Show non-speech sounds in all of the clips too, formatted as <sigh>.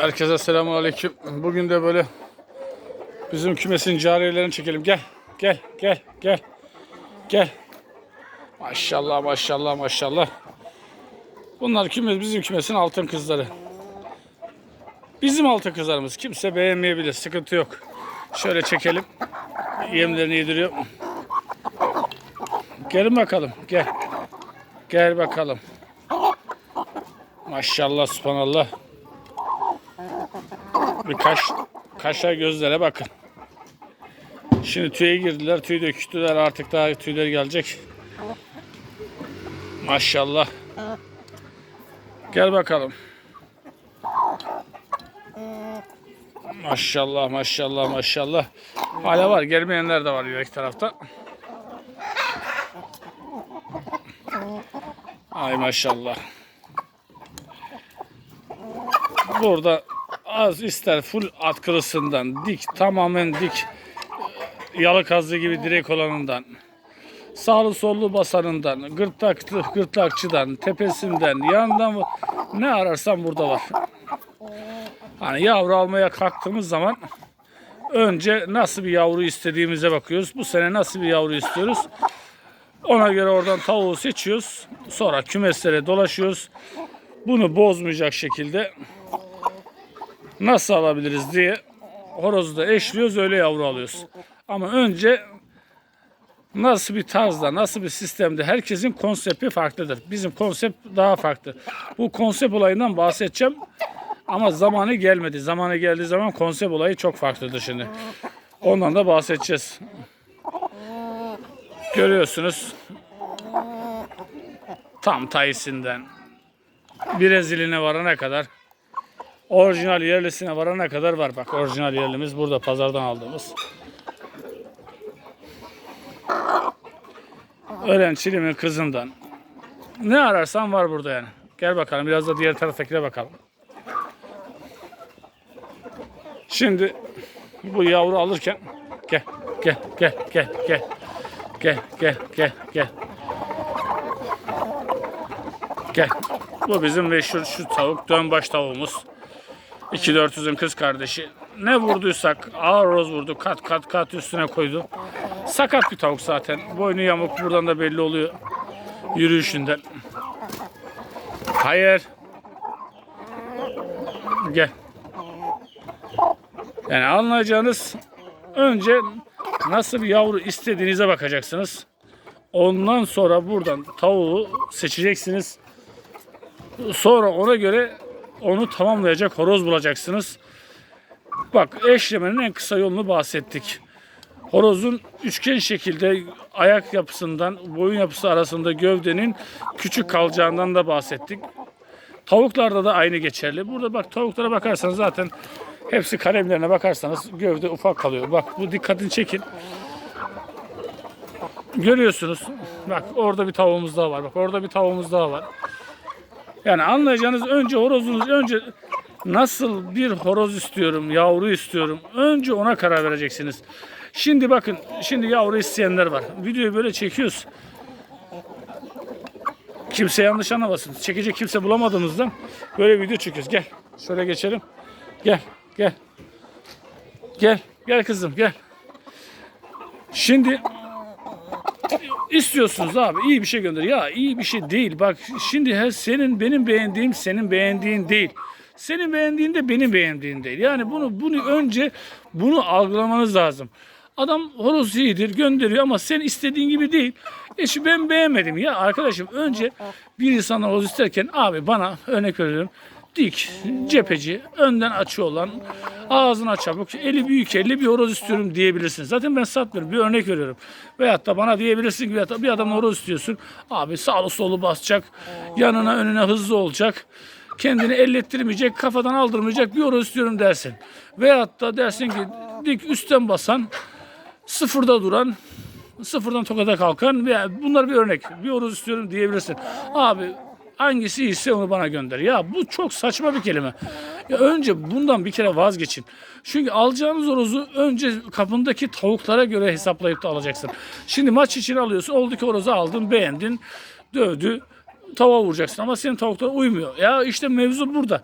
Herkese selamun aleyküm. Bugün de böyle bizim kümesin cariyelerini çekelim. Gel, gel, gel, gel, gel. Maşallah, maşallah, maşallah. Bunlar kümes, bizim kümesin altın kızları. Bizim altın kızlarımız. Kimse beğenmeyebilir, sıkıntı yok. Şöyle çekelim. Yemlerini yediriyor. Gelin bakalım, gel. Gel bakalım. Maşallah, subhanallah. Bir kaş, kaşa gözlere bakın. Şimdi tüye girdiler, tüy döktüler. Artık daha tüyler gelecek. Maşallah. Gel bakalım. Maşallah, maşallah, maşallah. Hala var, gelmeyenler de var yürek tarafta. Ay maşallah. Burada az ister full atkılısından dik tamamen dik yalı kazı gibi direk olanından sağlı sollu basanından gırtlaklı gırtlakçıdan tepesinden yandan ne ararsan burada var. Hani yavru almaya kalktığımız zaman önce nasıl bir yavru istediğimize bakıyoruz. Bu sene nasıl bir yavru istiyoruz? Ona göre oradan tavuğu seçiyoruz. Sonra kümeslere dolaşıyoruz. Bunu bozmayacak şekilde nasıl alabiliriz diye horozu da eşliyoruz öyle yavru alıyoruz. Ama önce nasıl bir tarzda, nasıl bir sistemde herkesin konsepti farklıdır. Bizim konsept daha farklı. Bu konsept olayından bahsedeceğim. Ama zamanı gelmedi. Zamanı geldiği zaman konsept olayı çok farklıdır şimdi. Ondan da bahsedeceğiz. Görüyorsunuz. Tam tayisinden Breziline varana kadar orijinal yerlisine varana kadar var. Bak orijinal yerlimiz burada pazardan aldığımız. Ölen çilimin kızından. Ne ararsan var burada yani. Gel bakalım biraz da diğer taraftakine bakalım. Şimdi bu yavru alırken gel gel gel gel gel gel gel gel gel gel bu bizim meşhur şu tavuk dönbaş tavuğumuz 2400'ün kız kardeşi. Ne vurduysak ağır roz vurdu kat kat kat üstüne koydu. Sakat bir tavuk zaten. Boynu yamuk buradan da belli oluyor yürüyüşünden. Hayır. Gel. Yani anlayacağınız önce nasıl bir yavru istediğinize bakacaksınız. Ondan sonra buradan tavuğu seçeceksiniz. Sonra ona göre onu tamamlayacak horoz bulacaksınız. Bak eşlemenin en kısa yolunu bahsettik. Horozun üçgen şekilde ayak yapısından, boyun yapısı arasında gövdenin küçük kalacağından da bahsettik. Tavuklarda da aynı geçerli. Burada bak tavuklara bakarsanız zaten hepsi kalemlerine bakarsanız gövde ufak kalıyor. Bak bu dikkatini çekin. Görüyorsunuz. Bak orada bir tavuğumuz daha var. Bak orada bir tavuğumuz daha var. Yani anlayacağınız önce horozunuz önce nasıl bir horoz istiyorum, yavru istiyorum. Önce ona karar vereceksiniz. Şimdi bakın, şimdi yavru isteyenler var. Videoyu böyle çekiyoruz. Kimse yanlış anlamasın. Çekecek kimse bulamadığımızdan böyle video çekiyoruz. Gel. Şöyle geçelim. Gel. Gel. Gel. Gel kızım gel. Şimdi istiyorsunuz abi iyi bir şey gönder. Ya iyi bir şey değil. Bak şimdi her senin benim beğendiğim senin beğendiğin değil. Senin beğendiğin de benim beğendiğim değil. Yani bunu bunu önce bunu algılamanız lazım. Adam horoz iyidir gönderiyor ama sen istediğin gibi değil. E şu ben beğenmedim ya arkadaşım önce bir insanla horoz isterken abi bana örnek veriyorum dik, cepheci, önden açı olan, ağzına çabuk, eli büyük elli bir horoz istiyorum diyebilirsin. Zaten ben satmıyorum. Bir örnek veriyorum. Veyahut da bana diyebilirsin ki bir adamla horoz istiyorsun. Abi sağlı solu basacak, yanına önüne hızlı olacak. Kendini ellettirmeyecek, kafadan aldırmayacak bir horoz istiyorum dersin. Veyahut da dersin ki dik üstten basan, sıfırda duran, sıfırdan tokada kalkan veya bunlar bir örnek. Bir horoz istiyorum diyebilirsin. Abi hangisi ise onu bana gönder. Ya bu çok saçma bir kelime. Ya önce bundan bir kere vazgeçin. Çünkü alacağınız horozu önce kapındaki tavuklara göre hesaplayıp da alacaksın. Şimdi maç için alıyorsun. Oldu ki horozu aldın, beğendin, dövdü. Tava vuracaksın ama senin tavuklara uymuyor. Ya işte mevzu burada.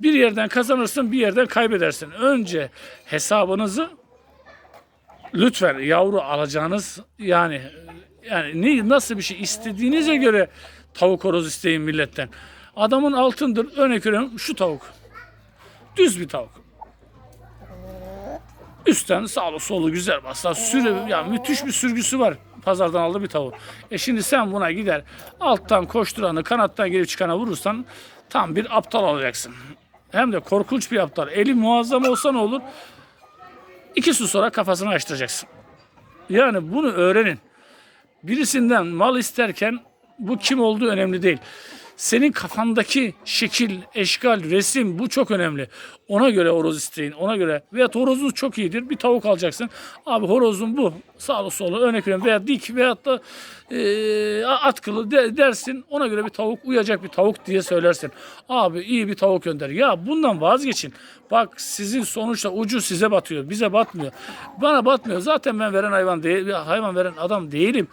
Bir yerden kazanırsın, bir yerden kaybedersin. Önce hesabınızı lütfen yavru alacağınız yani yani ne nasıl bir şey istediğinize göre tavuk horoz isteyin milletten. Adamın altındır. Örnek veriyorum şu tavuk. Düz bir tavuk. Üstten sağlı solu güzel baslar. Sürü, ya müthiş bir sürgüsü var. Pazardan aldığı bir tavuk. E şimdi sen buna gider alttan koşturanı kanattan girip çıkana vurursan tam bir aptal olacaksın. Hem de korkunç bir aptal. Eli muazzam olsa ne olur? İki su sonra kafasını açtıracaksın. Yani bunu öğrenin. Birisinden mal isterken bu kim olduğu önemli değil. Senin kafandaki şekil, eşkal, resim bu çok önemli. Ona göre horoz isteyin. Ona göre. Veya horozunuz çok iyidir. Bir tavuk alacaksın. Abi horozun bu. Sağlı solu örnek veriyorum. Veya dik veyahut da e, atkılı de- dersin. Ona göre bir tavuk uyacak bir tavuk diye söylersin. Abi iyi bir tavuk gönder. Ya bundan vazgeçin. Bak sizin sonuçta ucu size batıyor. Bize batmıyor. Bana batmıyor. Zaten ben veren hayvan değil, hayvan veren adam değilim.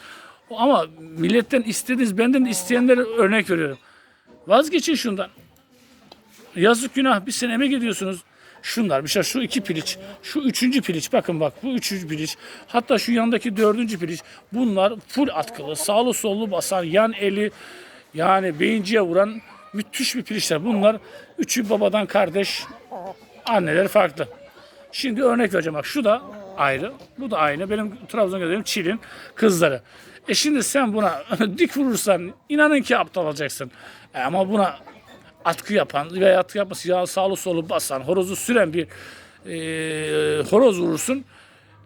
Ama milletten istediğiniz, benden isteyenlere örnek veriyorum. Vazgeçin şundan. Yazık günah bir sene emek ediyorsunuz. Şunlar bir şey şu iki piliç, şu üçüncü piliç bakın bak bu üçüncü piliç. Hatta şu yandaki dördüncü piliç. Bunlar full atkılı, sağlı sollu basan, yan eli yani beyinciye vuran müthiş bir piliçler. Bunlar üçü babadan kardeş, anneler farklı. Şimdi örnek vereceğim bak şu da ayrı, bu da aynı. Benim Trabzon gördüğüm Çil'in kızları. E şimdi sen buna <laughs> dik vurursan inanın ki aptal olacaksın. E ama buna atkı yapan veya atkı yapması ya sağlı solu basan, horozu süren bir e, horoz vurursun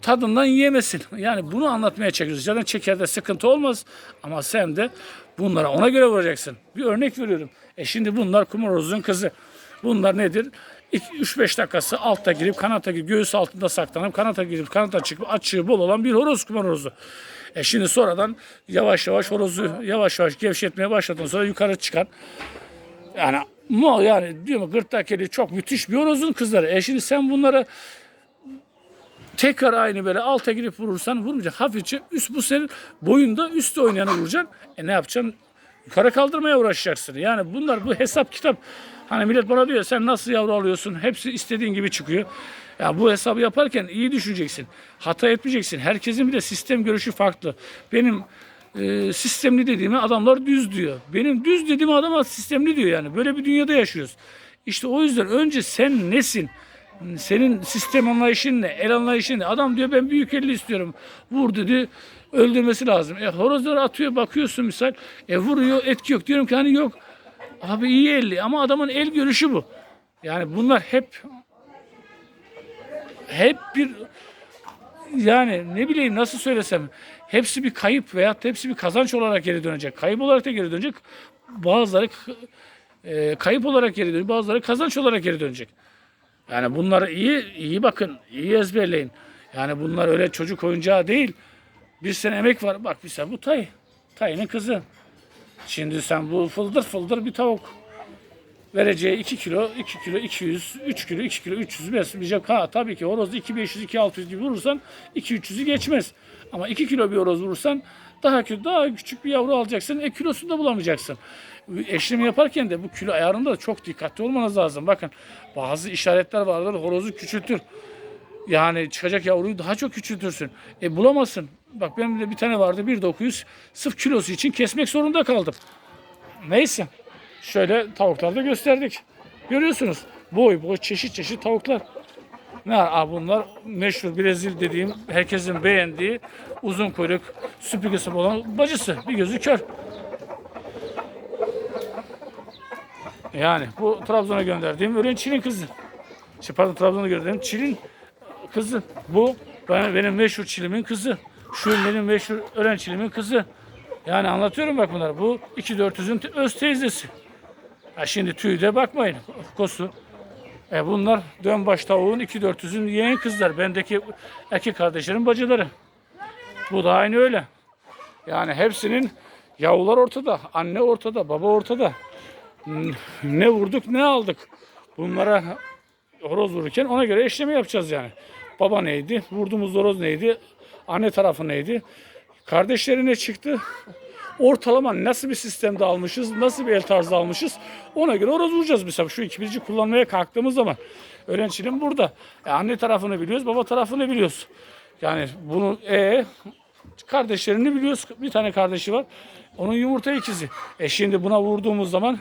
tadından yiyemesin. <laughs> Yani bunu anlatmaya çalışıyoruz. Zaten çekerde sıkıntı olmaz ama sen de bunlara ona göre vuracaksın. Bir örnek veriyorum. E şimdi bunlar kumar horozun kızı. Bunlar nedir? 3-5 dakikası altta girip kanata girip göğüs altında saklanıp kanata girip kanata çıkıp açığı bol olan bir horoz kumar horozu. E şimdi sonradan yavaş yavaş horozu yavaş yavaş gevşetmeye başladığında sonra yukarı çıkan yani mu yani diyor mu gırtlak eli çok müthiş bir horozun kızları. E şimdi sen bunlara tekrar aynı böyle alta girip vurursan vurmayacak. Hafifçe üst bu senin boyunda üstte oynayanı vuracaksın. E ne yapacaksın? Yukarı kaldırmaya uğraşacaksın. Yani bunlar bu hesap kitap. Hani millet bana diyor sen nasıl yavru alıyorsun? Hepsi istediğin gibi çıkıyor. Ya bu hesabı yaparken iyi düşüneceksin. Hata etmeyeceksin. Herkesin bir de sistem görüşü farklı. Benim e, sistemli dediğime adamlar düz diyor. Benim düz dediğim adama sistemli diyor yani. Böyle bir dünyada yaşıyoruz. İşte o yüzden önce sen nesin? Senin sistem anlayışın ne? El anlayışın ne? Adam diyor ben büyük elli istiyorum. Vur dedi. Öldürmesi lazım. E horozları atıyor bakıyorsun misal. E vuruyor etki yok. Diyorum ki hani yok. Abi iyi elli ama adamın el görüşü bu. Yani bunlar hep hep bir yani ne bileyim nasıl söylesem hepsi bir kayıp da hepsi bir kazanç olarak geri dönecek. Kayıp olarak da geri dönecek. Bazıları e, kayıp olarak geri dönecek. Bazıları kazanç olarak geri dönecek. Yani bunları iyi iyi bakın, iyi ezberleyin. Yani bunlar öyle çocuk oyuncağı değil. Bir sene emek var. Bak bir sen bu Tay. Tay'ın kızı. Şimdi sen bu fıldır fıldır bir tavuk. Vereceği 2 kilo, 2 kilo, 200, 3 kilo, 2 kilo, 300 besleyecek. Ha tabii ki horozda 2500, 2600 gibi vurursan 2-300'ü geçmez. Ama 2 kilo bir horoz vurursan daha küçük, daha küçük bir yavru alacaksın. E kilosunu da bulamayacaksın. Eşlemi yaparken de bu kilo ayarında da çok dikkatli olmanız lazım. Bakın bazı işaretler vardır horozu küçültür. Yani çıkacak yavruyu daha çok küçültürsün. E bulamazsın. Bak benim de bir tane vardı 1.900 sırf kilosu için kesmek zorunda kaldım. Neyse. Şöyle tavukları da gösterdik. Görüyorsunuz. Boy boy çeşit çeşit tavuklar. Ne var? Bunlar meşhur Brezil dediğim herkesin beğendiği uzun kuyruk süpürgesi olan bacısı. Bir gözü kör. Yani bu Trabzon'a gönderdiğim ölen Çin'in kızı. Şey, pardon Trabzon'a gönderdiğim Çin'in kızı. Bu ben, benim meşhur Çilim'in kızı. Şu benim meşhur ölen Çilim'in kızı. Yani anlatıyorum bak bunlar. Bu 2400'ün te- öz teyzesi. Ha şimdi tüyde bakmayın. Kosu. E bunlar dönbaş tavuğun 2400'ün yeğen kızlar. Bendeki erkek kardeşlerin bacıları. Bu da aynı öyle. Yani hepsinin yavrular ortada. Anne ortada. Baba ortada. Ne vurduk ne aldık. Bunlara horoz vururken ona göre eşleme yapacağız yani. Baba neydi? Vurduğumuz horoz neydi? Anne tarafı neydi? Kardeşleri ne çıktı? ortalama nasıl bir sistemde almışız, nasıl bir el tarzı almışız ona göre horoz vuracağız mesela. Şu ikimizi kullanmaya kalktığımız zaman öğrencinin burada. E, anne tarafını biliyoruz, baba tarafını biliyoruz. Yani bunu e kardeşlerini biliyoruz. Bir tane kardeşi var. Onun yumurta ikizi. E şimdi buna vurduğumuz zaman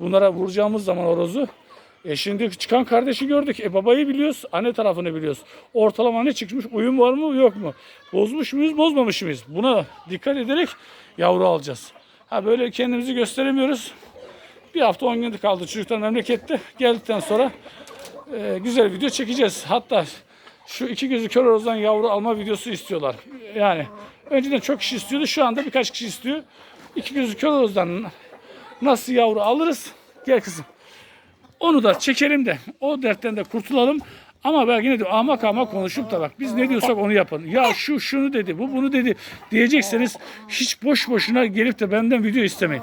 bunlara vuracağımız zaman horozu e şimdi çıkan kardeşi gördük. E babayı biliyoruz, anne tarafını biliyoruz. Ortalama ne çıkmış? Uyum var mı, yok mu? Bozmuş muyuz, bozmamış mıyız? Buna dikkat ederek yavru alacağız. Ha böyle kendimizi gösteremiyoruz. Bir hafta 10 gün kaldı çocuklar memlekette. Geldikten sonra e, güzel video çekeceğiz. Hatta şu iki gözü kör horozdan yavru alma videosu istiyorlar. Yani önceden çok kişi istiyordu. Şu anda birkaç kişi istiyor. İki gözü kör horozdan nasıl yavru alırız? Gel kızım. Onu da çekelim de o dertten de kurtulalım. Ama ben yine de ahmak ahmak konuşup da bak biz ne diyorsak onu yapın. Ya şu şunu dedi, bu bunu dedi diyecekseniz hiç boş boşuna gelip de benden video istemeyin.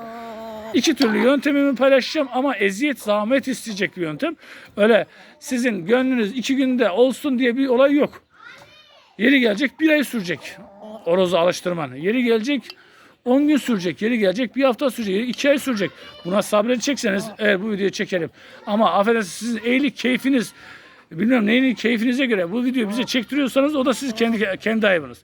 İki türlü yöntemimi paylaşacağım ama eziyet, zahmet isteyecek bir yöntem. Öyle sizin gönlünüz iki günde olsun diye bir olay yok. Yeri gelecek bir ay sürecek orozu alıştırman. Yeri gelecek 10 gün sürecek. Yeri gelecek bir hafta sürecek. Yeri 2 ay sürecek. Buna sabredecekseniz eğer bu videoyu çekelim. Ama affedersiniz sizin eğilik keyfiniz bilmiyorum neyin keyfinize göre bu videoyu bize çektiriyorsanız o da siz kendi kendi ayıbınız.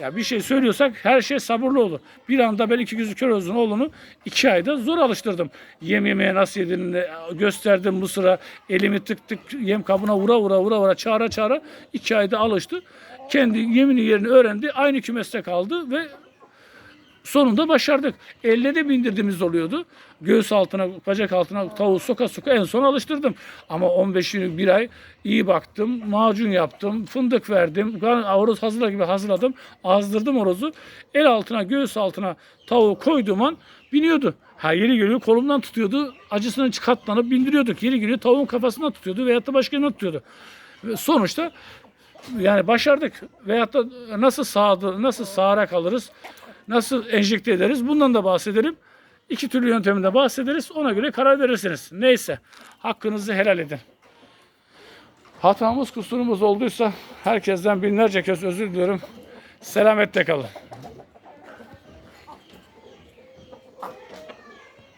Ya bir şey söylüyorsak her şey sabırlı olur. Bir anda ben iki gözü kör olsun oğlunu iki ayda zor alıştırdım. Yem yemeye nasıl yediğini gösterdim bu sıra. Elimi tık tık yem kabına vura vura vura vura çağıra çağıra iki ayda alıştı. Kendi yemini yerini öğrendi. Aynı kümeste kaldı ve sonunda başardık. Elle de bindirdiğimiz oluyordu. Göğüs altına, bacak altına tavuğu soka soka en son alıştırdım. Ama 15 gün bir ay iyi baktım. Macun yaptım. Fındık verdim. Horoz hazırlar gibi hazırladım. Azdırdım horozu. El altına, göğüs altına tavuğu koyduğum an biniyordu. Ha yeri geliyor kolumdan tutuyordu. Acısını çıkartlanıp bindiriyorduk. Yeri geliyor tavuğun kafasından tutuyordu veyahut da başka yerine tutuyordu. Sonuçta yani başardık. Veyahut da nasıl sağdı, nasıl sağarak alırız, nasıl enjekte ederiz bundan da bahsedelim. İki türlü yönteminde bahsederiz. Ona göre karar verirsiniz. Neyse hakkınızı helal edin. Hatamız kusurumuz olduysa herkesten binlerce kez özür diliyorum. Selametle kalın.